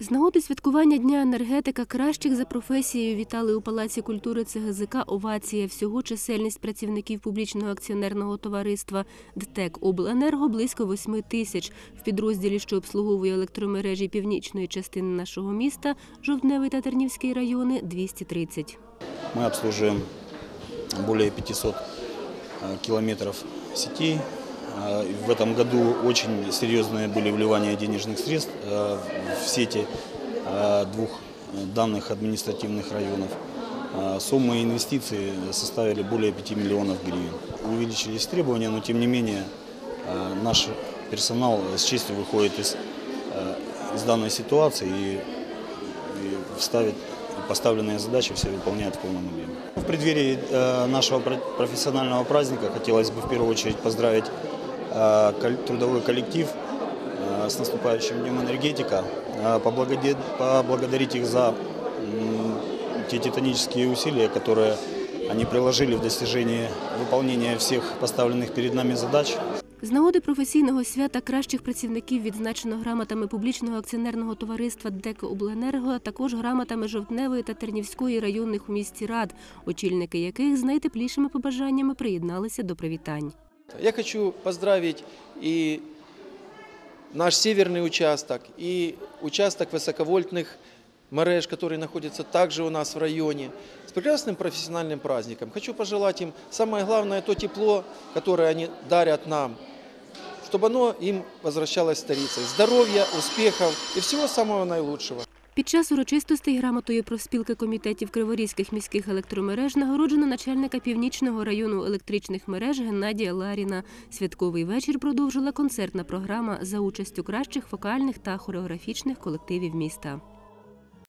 З нагоди святкування Дня енергетика кращих за професією вітали у Палаці культури ЦГЗК «Овація». Всього чисельність працівників публічного акціонерного товариства ДТЕК «Обленерго» близько 8 тисяч. В підрозділі, що обслуговує електромережі північної частини нашого міста, Жовтневий та Тернівський райони – 230. Мы обслуживаем более 500 э, километров сетей. Э, и В этом году очень серьезные были вливания денежных средств э, в сети э, двух данных административных районов. Э, Суммы инвестиций составили более 5 миллионов гривен. Увеличились требования, но тем не менее э, наш персонал с честью выходит из, из данной ситуации и и ставит поставленные задачи, все выполняет в полном объеме. В преддверии нашего про- профессионального праздника хотелось бы в первую очередь поздравить трудовой коллектив э, с наступающим Днем энергетика, э, поблагоде- поблагодарить их за м, те титанические усилия, которые они приложили в достижении выполнения всех поставленных перед нами задач. З нагоди професійного свята кращих працівників відзначено грамотами публічного акціонерного товариства ДЕК «Обленерго», а також грамотами Жовтневої та Тернівської районних у місті рад, очільники яких з найтеплішими побажаннями приєдналися до привітань. Я хочу поздравить и наш северный участок, и участок высоковольтных мереж, который находится также у нас в районе, с прекрасным профессиональным праздником. Хочу пожелать им самое главное то тепло, которое они дарят нам, чтобы оно им возвращалось старицей. Здоровья, успехов и всего самого наилучшего. Під час урочистостей грамотою профспілки комітетів Криворізьких міських електромереж нагороджено начальника північного району електричних мереж Геннадія Ларіна. Святковий вечір продовжила концертна програма за участю кращих вокальних та хореографічних колективів міста.